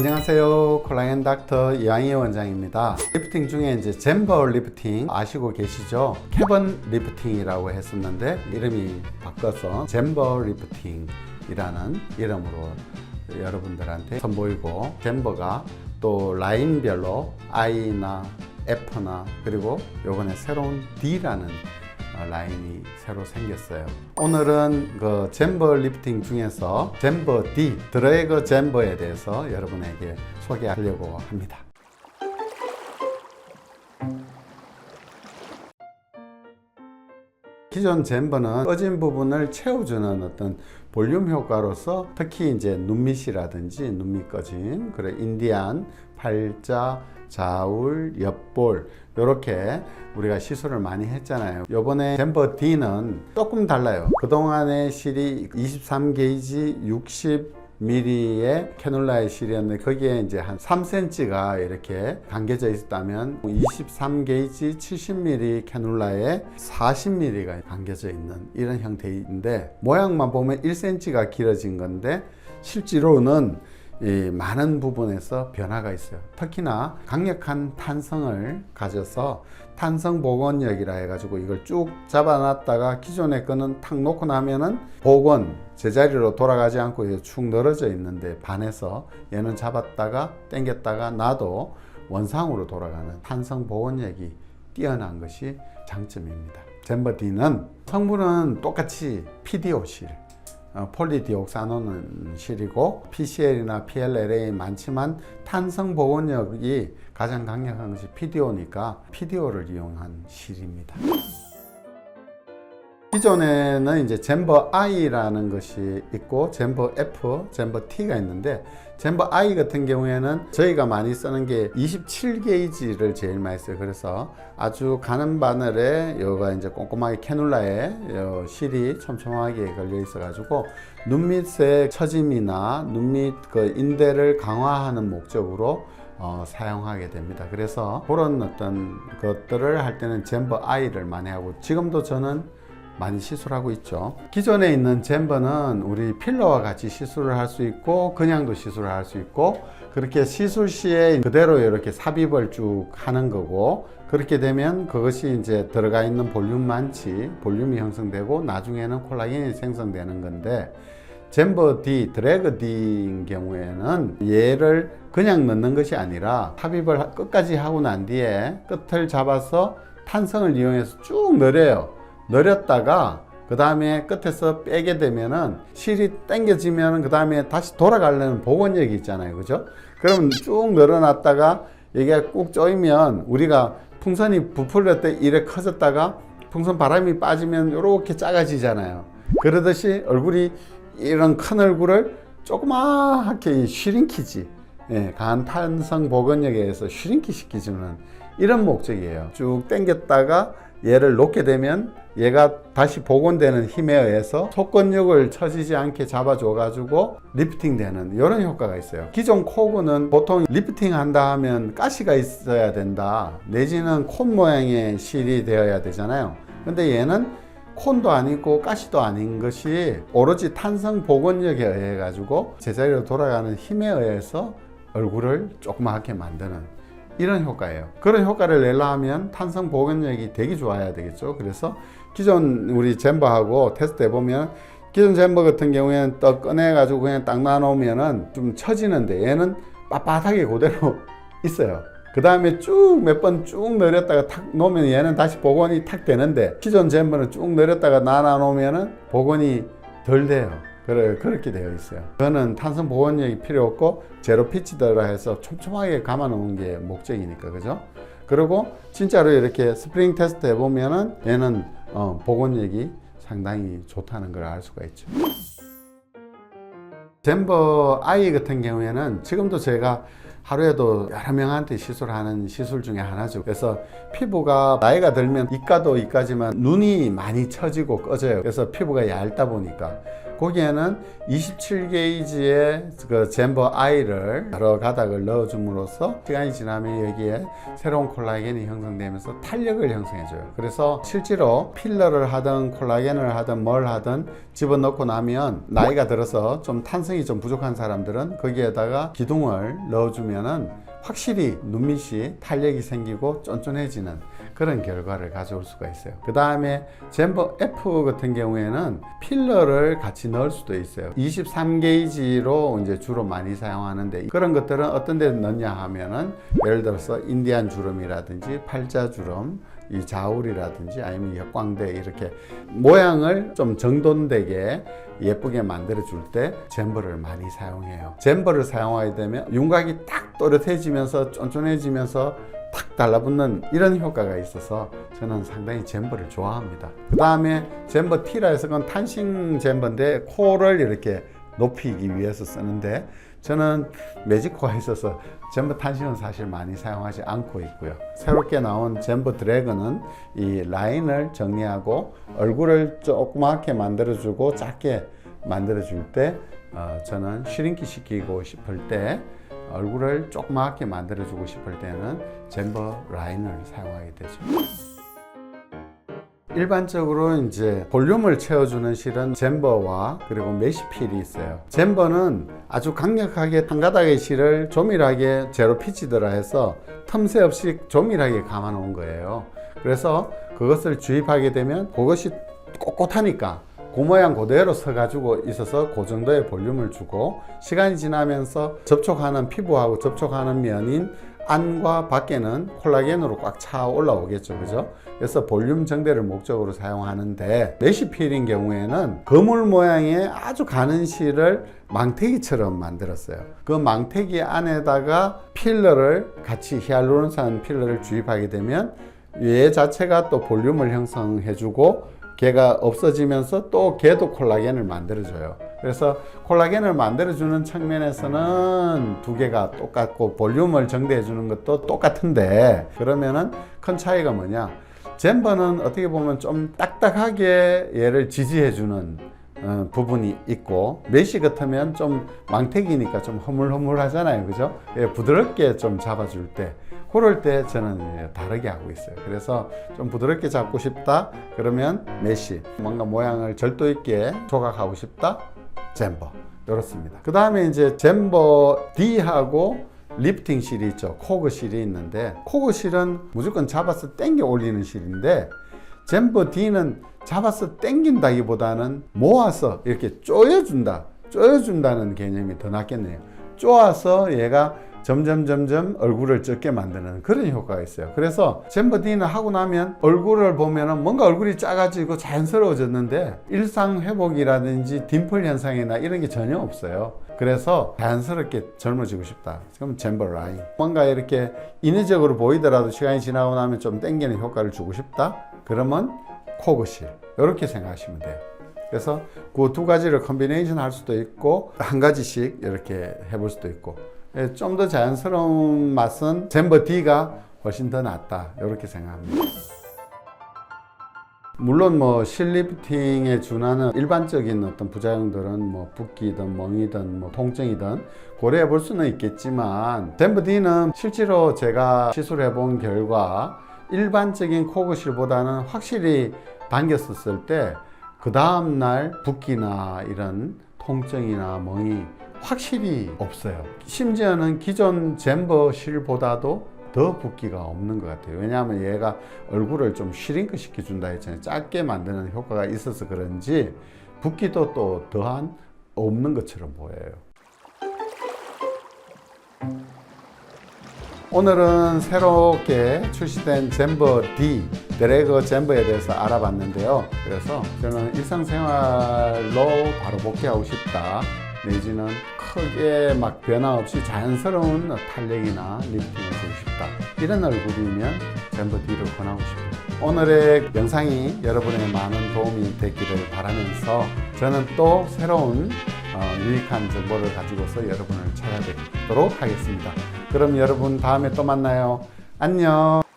안녕하세요. 콜라겐 닥터 이왕희 원장입니다. 리프팅 중에 이제 젠버 리프팅 아시고 계시죠? 캐번 리프팅이라고 했었는데 이름이 바꿔서 젠버 리프팅이라는 이름으로 여러분들한테 선보이고 젠버가 또 라인별로 I나 F나 그리고 요번에 새로운 D라는 어, 라인이 새로 생겼어요. 오늘은 그 젠버 리프팅 중에서 젠버 D 드래그 젠버에 대해서 여러분에게 소개하려고 합니다. 기존 젠버는 꺼진 부분을 채워주는 어떤 볼륨 효과로서 특히 이제 눈밑이라든지 눈밑 꺼짐, 그래 인디안, 팔자, 좌울, 옆볼 이렇게 우리가 시술을 많이 했잖아요. 요번에 젠버 D는 조금 달라요. 그동안의 실이 23게이지 60 미리의 캐놀라의 실이었는데 거기에 이제 한 3cm가 이렇게 감겨져 있었다면 23게이지 70mm 캐놀라에 40mm가 감겨져 있는 이런 형태인데 모양만 보면 1cm가 길어진 건데 실제로는 이 많은 부분에서 변화가 있어요. 특히나 강력한 탄성을 가져서 탄성 복원력이라 해가지고 이걸 쭉 잡아놨다가 기존의 거는 탁 놓고 나면은 복원 제자리로 돌아가지 않고 축 늘어져 있는데 반해서 얘는 잡았다가 당겼다가 놔도 원상으로 돌아가는 탄성 복원력이 뛰어난 것이 장점입니다. 젠버 D는 성분은 똑같이 PDO실 어, 폴리디옥사노는 실이고 PCL이나 PLLA 많지만 탄성 복원력이 가장 강력한 것이 PDO니까 PDO를 이용한 실입니다. 기존에는 이제 젠버 I라는 것이 있고 젠버 F, 젠버 T가 있는데 젠버 I 같은 경우에는 저희가 많이 쓰는 게 27게이지를 제일 많이 써요. 그래서 아주 가는 바늘에 여가 이제 꼼꼼하게 캐놀라에 요 실이 촘촘하게 걸려 있어 가지고 눈 밑의 처짐이나 눈 밑 그 인대를 강화하는 목적으로 어, 사용하게 됩니다. 그래서 그런 어떤 것들을 할 때는 젠버 I를 많이 하고 지금도 저는 많이 시술 하고 있죠. 기존에 있는 젠버는 우리 필러와 같이 시술을 할 수 있고 그냥도 시술을 할 수 있고 그렇게 시술 시에 그대로 이렇게 삽입을 쭉 하는 거고 그렇게 되면 그것이 이제 들어가 있는 볼륨만치 볼륨이 형성되고 나중에는 콜라겐이 생성되는 건데 젠버 D, 드래그 D인 경우에는 얘를 그냥 넣는 것이 아니라 삽입을 끝까지 하고 난 뒤에 끝을 잡아서 탄성을 이용해서 쭉 늘려요. 늘렸다가 그 다음에 끝에서 빼게 되면은 실이 당겨지면은 그 다음에 다시 돌아가려는 복원력이 있잖아요. 그죠? 그럼 쭉 늘어났다가 이게 꾹 조이면 우리가 풍선이 부풀릴 때 이래 커졌다가 풍선 바람이 빠지면 이렇게 작아지잖아요. 그러듯이 얼굴이 이런 큰 얼굴을 조그맣게 슈링키지. 예, 강한 탄성 복원력에 의해서 슈링키 시키주는 이런 목적이에요. 쭉 당겼다가 얘를 놓게 되면 얘가 다시 복원되는 힘에 의해서 속건력을 처지지 않게 잡아줘 가지고 리프팅 되는 이런 효과가 있어요. 기존 코그는 보통 리프팅 한다 하면 가시가 있어야 된다. 내지는 콘 모양의 실이 되어야 되잖아요. 근데 얘는 콘도 아니고 가시도 아닌 것이 오로지 탄성 복원력에 의해 가지고 제자리로 돌아가는 힘에 의해서 얼굴을 조그맣게 만드는 이런 효과예요. 그런 효과를 내려 하면 탄성 복원력이 되게 좋아야 되겠죠. 그래서 기존 우리 젠버하고 테스트 해 보면 기존 젠버 같은 경우에는 떡 꺼내가지고 그냥 딱 놔놓으면은 좀 처지는데 얘는 빳빳하게 그대로 있어요. 그 다음에 쭉 몇 번 쭉 내렸다가 탁 놓으면 얘는 다시 복원이 탁 되는데 기존 젠버는 쭉 내렸다가 놔놔 놓으면은 복원이 덜 돼요. 그래, 그렇게 되어 있어요. 그거는 탄성 보온력이 필요 없고 제로 피치더라 해서 촘촘하게 감아 놓은 게 목적이니까 그죠? 그리고 진짜로 이렇게 스프링 테스트 해보면은 얘는 어, 복원력이 상당히 좋다는 걸 알 수가 있죠. 젠버 아이 같은 경우에는 지금도 제가 하루에도 여러 명한테 시술하는 시술 중에 하나죠. 그래서 피부가 나이가 들면 이가도 이까지만 눈이 많이 처지고 꺼져요. 그래서 피부가 얇다 보니까 거기에는 27게이지의 그 젠버 I를 여러 가닥을 넣어줌으로써 시간이 지나면 여기에 새로운 콜라겐이 형성되면서 탄력을 형성해줘요. 그래서 실제로 필러를 하든 콜라겐을 하든 뭘 하든 집어넣고 나면 나이가 들어서 좀 탄성이 좀 부족한 사람들은 거기에다가 기둥을 넣어주면은 확실히 눈밑이 탄력이 생기고 쫀쫀해지는 그런 결과를 가져올 수가 있어요. 그 다음에 젠버 F 같은 경우에는 필러를 같이 넣을 수도 있어요. 23게이지로 이제 주로 많이 사용하는데 그런 것들은 어떤 데 넣냐 하면은 예를 들어서 인디안 주름이라든지 팔자 주름 이 자울이라든지 아니면 역광대 이렇게 모양을 좀 정돈되게 예쁘게 만들어 줄때 젠버를 많이 사용해요. 젠버를 사용하게 되면 윤곽이 딱 또렷해지면서 쫀쫀해지면서 탁 달라붙는 이런 효과가 있어서 저는 상당히 젠버를 좋아합니다. 그 다음에 젠버 T라 해서 그건 탄싱 젠버인데 코를 이렇게 높이기 위해서 쓰는데 저는 매직코가 있어서 젠버 탄싱은 사실 많이 사용하지 않고 있고요. 새롭게 나온 젠버 드래그는 이 라인을 정리하고 얼굴을 조그맣게 만들어주고 작게 만들어줄 때 어, 저는 슈링키 시키고 싶을 때 얼굴을 조그맣게 만들어주고 싶을 때는 젠버 라인을 사용하게 되죠. 일반적으로 이제 볼륨을 채워주는 실은 젠버와 그리고 메시필이 있어요. 젠버는 아주 강력하게 한 가닥의 실을 조밀하게 제로 피치드라 해서 틈새 없이 조밀하게 감아 놓은 거예요. 그래서 그것을 주입하게 되면 그것이 꼿꼿하니까 그 모양 그대로 서가지고 있어서 그 정도의 볼륨을 주고 시간이 지나면서 접촉하는 피부하고 접촉하는 면인 안과 밖에는 콜라겐으로 꽉 차 올라오겠죠. 그죠? 그래서 볼륨 정대를 목적으로 사용하는데 메시필인 경우에는 거물 모양의 아주 가는 실을 망태기처럼 만들었어요. 그 망태기 안에다가 필러를 같이 히알루론산 필러를 주입하게 되면 얘 자체가 또 볼륨을 형성해주고 걔가 없어지면서 또 걔도 콜라겐을 만들어줘요. 그래서 콜라겐을 만들어주는 측면에서는 두 개가 똑같고 볼륨을 정대해주는 것도 똑같은데 그러면은 큰 차이가 뭐냐? 젠버는 어떻게 보면 좀 딱딱하게 얘를 지지해주는 어, 부분이 있고 메시 같으면 좀 망태기니까 좀 허물허물하잖아요 그죠 예, 부드럽게 좀 잡아줄 때 그럴 때 저는 예, 다르게 하고 있어요. 그래서 좀 부드럽게 잡고 싶다? 그러면 메시 뭔가 모양을 절도 있게 조각하고 싶다? 젠버. 이렇습니다. 그 다음에 이제 젠버 D하고 리프팅 실이 있죠. 코그 실이 있는데 코그 실은 무조건 잡아서 당겨 올리는 실인데 젠버 D는 잡아서 당긴다기보다는 모아서 이렇게 쪼여준다. 쪼여준다는 개념이 더 낫겠네요. 쪼아서 얘가 점점 점점 얼굴을 적게 만드는 그런 효과가 있어요. 그래서 젠버 D는 하고 나면 얼굴을 보면은 뭔가 얼굴이 작아지고 자연스러워졌는데 일상 회복이라든지 딤플 현상이나 이런 게 전혀 없어요. 그래서 자연스럽게 젊어지고 싶다. 그럼 젠버 라인. 뭔가 이렇게 인위적으로 보이더라도 시간이 지나고 나면 좀 땡기는 효과를 주고 싶다. 그러면 코그실. 이렇게 생각하시면 돼요. 그래서 그 두 가지를 컨비네이션 할 수도 있고 한 가지씩 이렇게 해볼 수도 있고 예, 좀 더 자연스러운 맛은 젠버 D가 훨씬 더 낫다 이렇게 생각합니다. 물론 뭐 실리프팅에 준하는 일반적인 어떤 부작용들은 뭐 붓기든 멍이든 뭐 통증이든 고려해 볼 수는 있겠지만 젠버 D는 실제로 제가 시술해 본 결과 일반적인 코그실보다는 확실히 당겼었을 때 그 다음날 붓기나 이런 통증이나 멍이 확실히 없어요. 심지어는 기존 젠버실보다도 더 붓기가 없는 것 같아요. 왜냐하면 얘가 얼굴을 좀 슈링크 시켜준다 했잖아요. 짧게 만드는 효과가 있어서 그런지 붓기도 또 더한 없는 것처럼 보여요. 오늘은 새롭게 출시된 젠버 D 드래그 젠버에 대해서 알아봤는데요. 그래서 저는 일상생활로 바로 복귀하고 싶다. 내지는 크게 막 변화 없이 자연스러운 탄력이나 리프팅을 주고 싶다. 이런 얼굴이면 젠버 D를 권하고 싶어요. 오늘의 영상이 여러분의 많은 도움이 됐기를 바라면서 저는 또 새로운 어, 유익한 정보를 가지고서 여러분을 찾아뵙도록 하겠습니다. 그럼 여러분 다음에 또 만나요. 안녕.